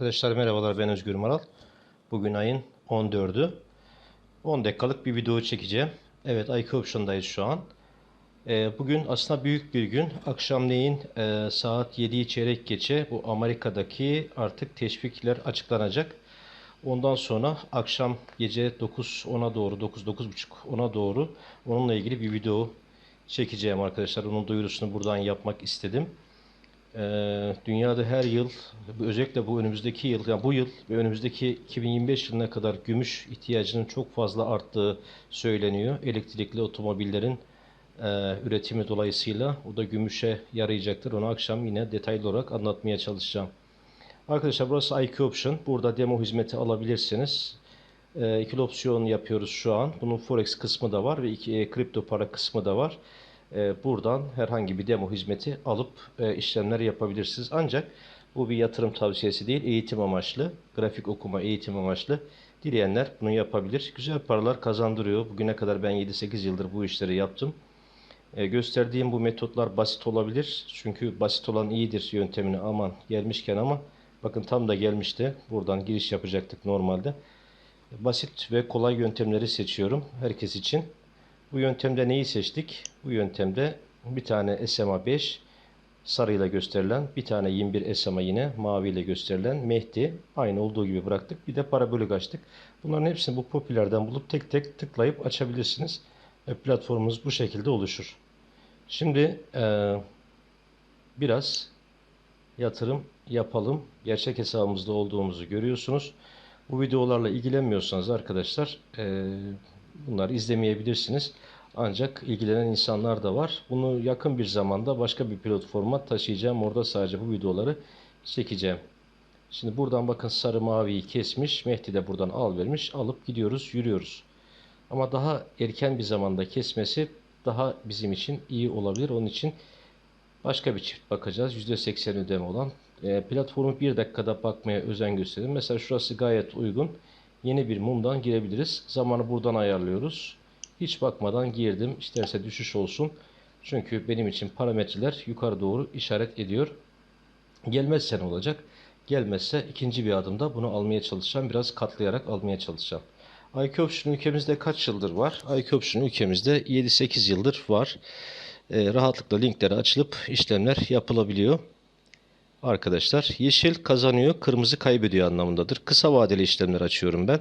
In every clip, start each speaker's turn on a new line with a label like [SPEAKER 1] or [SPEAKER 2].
[SPEAKER 1] Arkadaşlar merhabalar ben Özgür Maral. Bugün ayın 14'ü. 10 dakikalık bir video çekeceğim. Evet IQ Option'dayız şu an. Ee, bugün aslında büyük bir gün. Akşamleyin e, saat 7'yi çeyrek geçe bu Amerika'daki artık teşvikler açıklanacak. Ondan sonra akşam gece 9-10'a doğru 9-9.30 10'a doğru onunla ilgili bir video çekeceğim arkadaşlar. Onun duyurusunu buradan yapmak istedim. Ee, dünyada her yıl özellikle bu önümüzdeki yıl yani bu yıl ve önümüzdeki 2025 yılına kadar gümüş ihtiyacının çok fazla arttığı söyleniyor. Elektrikli otomobillerin e, üretimi dolayısıyla o da gümüşe yarayacaktır. Onu akşam yine detaylı olarak anlatmaya çalışacağım. Arkadaşlar burası IQ Option. Burada demo hizmeti alabilirsiniz. E, ikili opsiyon yapıyoruz şu an. Bunun Forex kısmı da var ve iki, e, kripto para kısmı da var. E, buradan herhangi bir demo hizmeti alıp e, işlemler yapabilirsiniz. Ancak bu bir yatırım tavsiyesi değil, eğitim amaçlı, grafik okuma eğitim amaçlı. Dileyenler bunu yapabilir. Güzel paralar kazandırıyor. Bugüne kadar ben 7-8 yıldır bu işleri yaptım. E, gösterdiğim bu metotlar basit olabilir. Çünkü basit olan iyidir yöntemini aman gelmişken ama bakın tam da gelmişti. Buradan giriş yapacaktık normalde. Basit ve kolay yöntemleri seçiyorum herkes için. Bu yöntemde neyi seçtik? Bu yöntemde bir tane SMA 5 sarıyla gösterilen, bir tane 21 SMA yine maviyle gösterilen Mehdi aynı olduğu gibi bıraktık. Bir de parabolik açtık. Bunların hepsini bu popülerden bulup tek tek tıklayıp açabilirsiniz. Ve platformumuz bu şekilde oluşur. Şimdi eee, biraz yatırım yapalım. Gerçek hesabımızda olduğumuzu görüyorsunuz. Bu videolarla ilgilenmiyorsanız arkadaşlar eee, bunları izlemeyebilirsiniz. Ancak ilgilenen insanlar da var. Bunu yakın bir zamanda başka bir platforma taşıyacağım. Orada sadece bu videoları çekeceğim. Şimdi buradan bakın sarı maviyi kesmiş. Mehdi de buradan al vermiş. Alıp gidiyoruz, yürüyoruz. Ama daha erken bir zamanda kesmesi daha bizim için iyi olabilir. Onun için Başka bir çift bakacağız. %80 ödeme olan. E, platformu bir dakikada bakmaya özen gösterin. Mesela şurası gayet uygun. Yeni bir mumdan girebiliriz. Zamanı buradan ayarlıyoruz. Hiç bakmadan girdim. İsterse düşüş olsun. Çünkü benim için parametreler yukarı doğru işaret ediyor. Gelmezse ne olacak? Gelmezse ikinci bir adımda bunu almaya çalışacağım. Biraz katlayarak almaya çalışacağım. IQ Option ülkemizde kaç yıldır var? IQ Option ülkemizde 7-8 yıldır var. Ee, rahatlıkla linkleri açılıp işlemler yapılabiliyor. Arkadaşlar yeşil kazanıyor, kırmızı kaybediyor anlamındadır. Kısa vadeli işlemler açıyorum ben.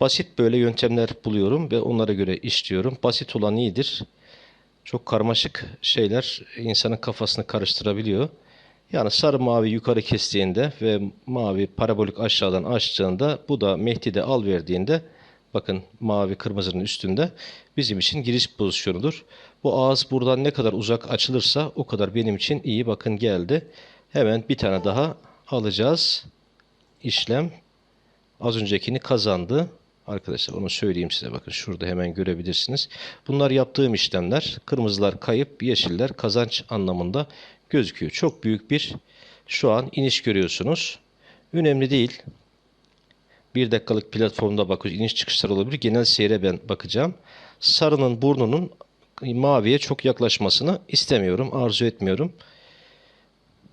[SPEAKER 1] Basit böyle yöntemler buluyorum ve onlara göre işliyorum. Basit olan iyidir. Çok karmaşık şeyler insanın kafasını karıştırabiliyor. Yani sarı mavi yukarı kestiğinde ve mavi parabolik aşağıdan açtığında bu da Mehdi de al verdiğinde bakın mavi kırmızının üstünde bizim için giriş pozisyonudur. Bu ağız buradan ne kadar uzak açılırsa o kadar benim için iyi. Bakın geldi. Hemen bir tane daha alacağız. İşlem az öncekini kazandı. Arkadaşlar onu söyleyeyim size. Bakın şurada hemen görebilirsiniz. Bunlar yaptığım işlemler. Kırmızılar kayıp, yeşiller kazanç anlamında gözüküyor. Çok büyük bir şu an iniş görüyorsunuz. Önemli değil. Bir dakikalık platformda bakıyoruz. İniş çıkışlar olabilir. Genel seyre ben bakacağım. Sarının burnunun maviye çok yaklaşmasını istemiyorum. Arzu etmiyorum.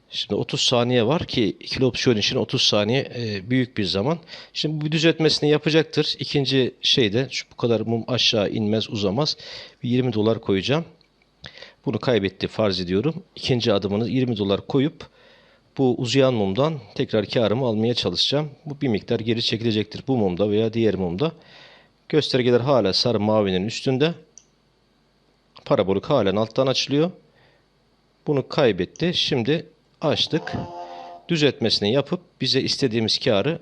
[SPEAKER 1] Şimdi 30 saniye var ki ikili opsiyon için 30 saniye e, büyük bir zaman. Şimdi bu düzeltmesini yapacaktır. İkinci şeyde şu bu kadar mum aşağı inmez uzamaz. Bir 20 dolar koyacağım. Bunu kaybetti farz ediyorum. İkinci adımını 20 dolar koyup bu uzayan mumdan tekrar karımı almaya çalışacağım. Bu bir miktar geri çekilecektir bu mumda veya diğer mumda. Göstergeler hala sarı mavinin üstünde. Parabolik halen alttan açılıyor. Bunu kaybetti. Şimdi açtık. Düzeltmesini yapıp bize istediğimiz karı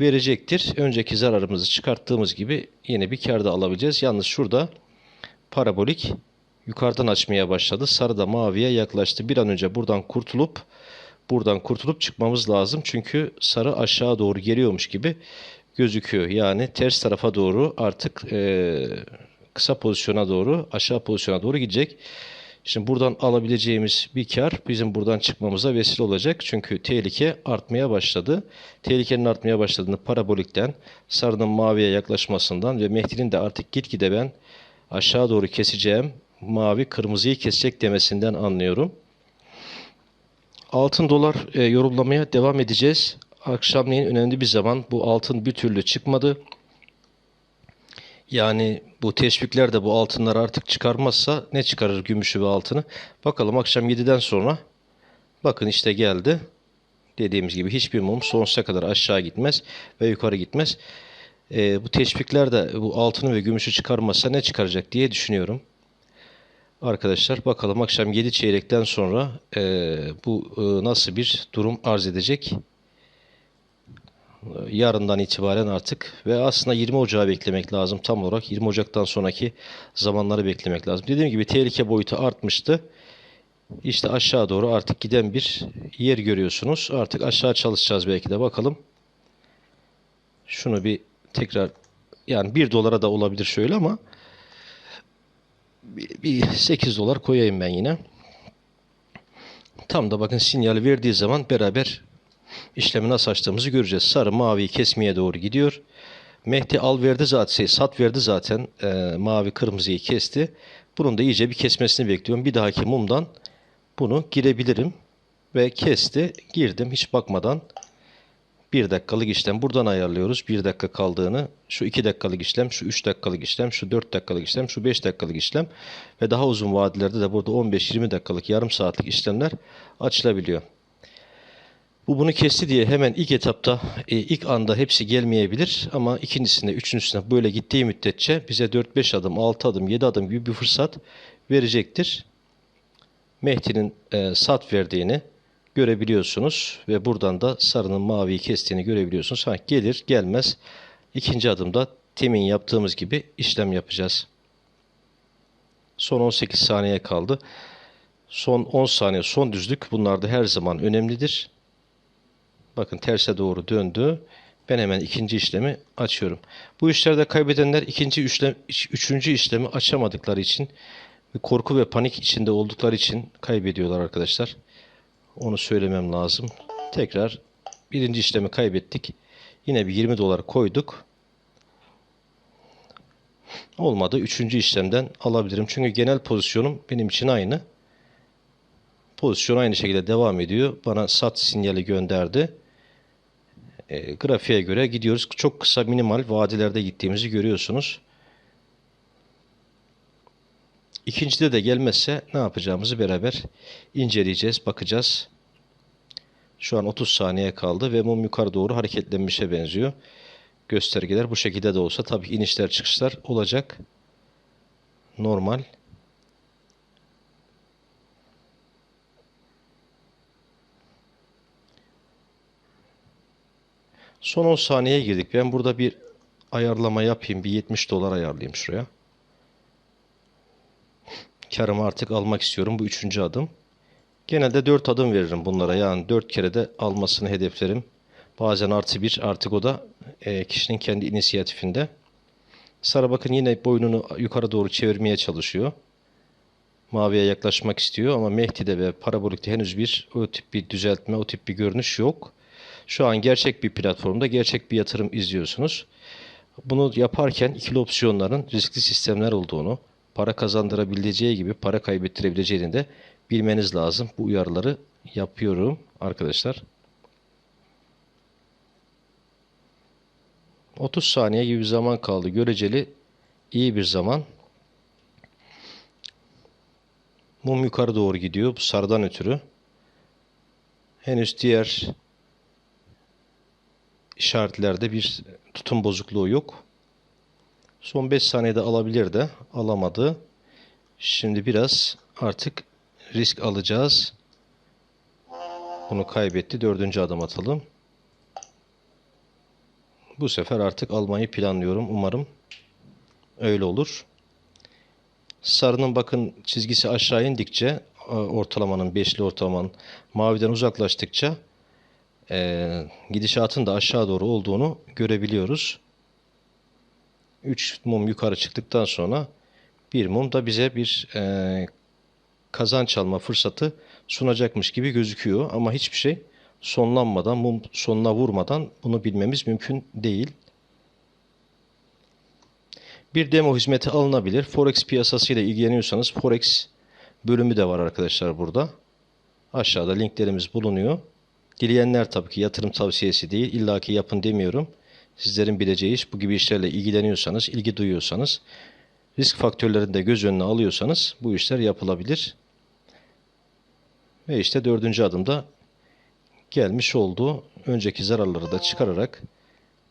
[SPEAKER 1] verecektir. Önceki zararımızı çıkarttığımız gibi yine bir kar da alabileceğiz. Yalnız şurada parabolik yukarıdan açmaya başladı. Sarı da maviye yaklaştı. Bir an önce buradan kurtulup buradan kurtulup çıkmamız lazım. Çünkü sarı aşağı doğru geliyormuş gibi gözüküyor. Yani ters tarafa doğru artık eee, kısa pozisyona doğru aşağı pozisyona doğru gidecek. Şimdi buradan alabileceğimiz bir kar bizim buradan çıkmamıza vesile olacak. Çünkü tehlike artmaya başladı. Tehlikenin artmaya başladığını parabolikten, sarının maviye yaklaşmasından ve Mehdi'nin de artık gitgide ben aşağı doğru keseceğim, mavi kırmızıyı kesecek demesinden anlıyorum. Altın dolar e, yorumlamaya devam edeceğiz. Akşamleyin önemli bir zaman bu altın bir türlü çıkmadı. Yani bu teşvikler de bu altınları artık çıkarmazsa ne çıkarır gümüşü ve altını? Bakalım akşam 7'den sonra bakın işte geldi. Dediğimiz gibi hiçbir mum sonsuza kadar aşağı gitmez ve yukarı gitmez. E, bu teşvikler de bu altını ve gümüşü çıkarmazsa ne çıkaracak diye düşünüyorum. Arkadaşlar bakalım akşam 7 çeyrekten sonra e, bu e, nasıl bir durum arz edecek. Yarından itibaren artık ve aslında 20 Ocağı beklemek lazım tam olarak 20 Ocak'tan sonraki zamanları beklemek lazım. Dediğim gibi tehlike boyutu artmıştı. İşte aşağı doğru artık giden bir yer görüyorsunuz. Artık aşağı çalışacağız belki de bakalım. Şunu bir tekrar yani 1 dolara da olabilir şöyle ama bir, bir 8 dolar koyayım ben yine. Tam da bakın sinyali verdiği zaman beraber işlemi nasıl açtığımızı göreceğiz. Sarı maviyi kesmeye doğru gidiyor. Mehdi al verdi zaten, şey, sat verdi zaten. E, mavi kırmızıyı kesti. Bunun da iyice bir kesmesini bekliyorum. Bir dahaki mumdan bunu girebilirim. Ve kesti. Girdim hiç bakmadan. 1 dakikalık işlem buradan ayarlıyoruz. 1 dakika kaldığını şu 2 dakikalık işlem, şu 3 dakikalık işlem, şu 4 dakikalık işlem, şu 5 dakikalık işlem ve daha uzun vadelerde de burada 15-20 dakikalık yarım saatlik işlemler açılabiliyor. Bu bunu kesti diye hemen ilk etapta, e, ilk anda hepsi gelmeyebilir ama ikincisinde, üçüncüsünde böyle gittiği müddetçe bize 4-5 adım, 6 adım, 7 adım gibi bir fırsat verecektir. Mehdi'nin e, sat verdiğini görebiliyorsunuz ve buradan da sarının maviyi kestiğini görebiliyorsunuz. Ha, gelir gelmez ikinci adımda temin yaptığımız gibi işlem yapacağız. Son 18 saniye kaldı. Son 10 saniye son düzlük bunlar da her zaman önemlidir. Bakın terse doğru döndü. Ben hemen ikinci işlemi açıyorum. Bu işlerde kaybedenler ikinci işlem, üçüncü işlemi açamadıkları için korku ve panik içinde oldukları için kaybediyorlar arkadaşlar. Onu söylemem lazım. Tekrar birinci işlemi kaybettik. Yine bir 20 dolar koyduk. Olmadı. Üçüncü işlemden alabilirim. Çünkü genel pozisyonum benim için aynı. Pozisyon aynı şekilde devam ediyor. Bana sat sinyali gönderdi. E, grafiğe göre gidiyoruz. Çok kısa minimal vadilerde gittiğimizi görüyorsunuz. İkincide de gelmezse ne yapacağımızı beraber inceleyeceğiz, bakacağız. Şu an 30 saniye kaldı ve mum yukarı doğru hareketlenmişe benziyor. Göstergeler bu şekilde de olsa tabii inişler çıkışlar olacak. Normal. Son 10 saniyeye girdik. Ben burada bir ayarlama yapayım. Bir 70 dolar ayarlayayım şuraya. Karımı artık almak istiyorum. Bu üçüncü adım. Genelde 4 adım veririm bunlara. Yani 4 kere de almasını hedeflerim. Bazen artı 1 artık o da e, kişinin kendi inisiyatifinde. Sarı bakın yine boynunu yukarı doğru çevirmeye çalışıyor. Maviye yaklaşmak istiyor ama Mehdi'de ve Parabolik'te henüz bir o tip bir düzeltme, o tip bir görünüş yok. Şu an gerçek bir platformda gerçek bir yatırım izliyorsunuz. Bunu yaparken ikili opsiyonların riskli sistemler olduğunu, para kazandırabileceği gibi para kaybettirebileceğini de bilmeniz lazım. Bu uyarıları yapıyorum arkadaşlar. 30 saniye gibi bir zaman kaldı. Göreceli iyi bir zaman. Mum yukarı doğru gidiyor. Bu sarıdan ötürü. Henüz diğer işaretlerde bir tutum bozukluğu yok. Son 5 saniyede alabilir de alamadı. Şimdi biraz artık risk alacağız. Bunu kaybetti. Dördüncü adım atalım. Bu sefer artık almayı planlıyorum. Umarım öyle olur. Sarının bakın çizgisi aşağı indikçe ortalamanın, beşli ortalamanın maviden uzaklaştıkça e, gidişatın da aşağı doğru olduğunu görebiliyoruz. 3 mum yukarı çıktıktan sonra bir mum da bize bir e, kazanç alma fırsatı sunacakmış gibi gözüküyor ama hiçbir şey sonlanmadan, mum sonuna vurmadan bunu bilmemiz mümkün değil. Bir demo hizmeti alınabilir. Forex piyasası ile ilgileniyorsanız Forex bölümü de var arkadaşlar burada. Aşağıda linklerimiz bulunuyor. Dileyenler tabii ki yatırım tavsiyesi değil. İlla ki yapın demiyorum. Sizlerin bileceği iş bu gibi işlerle ilgileniyorsanız, ilgi duyuyorsanız, risk faktörlerini de göz önüne alıyorsanız bu işler yapılabilir. Ve işte dördüncü adımda gelmiş oldu. Önceki zararları da çıkararak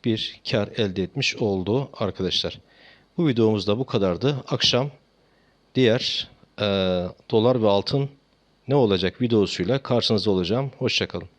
[SPEAKER 1] bir kar elde etmiş oldu arkadaşlar. Bu videomuz da bu kadardı. Akşam diğer e, dolar ve altın ne olacak videosuyla karşınızda olacağım. Hoşçakalın.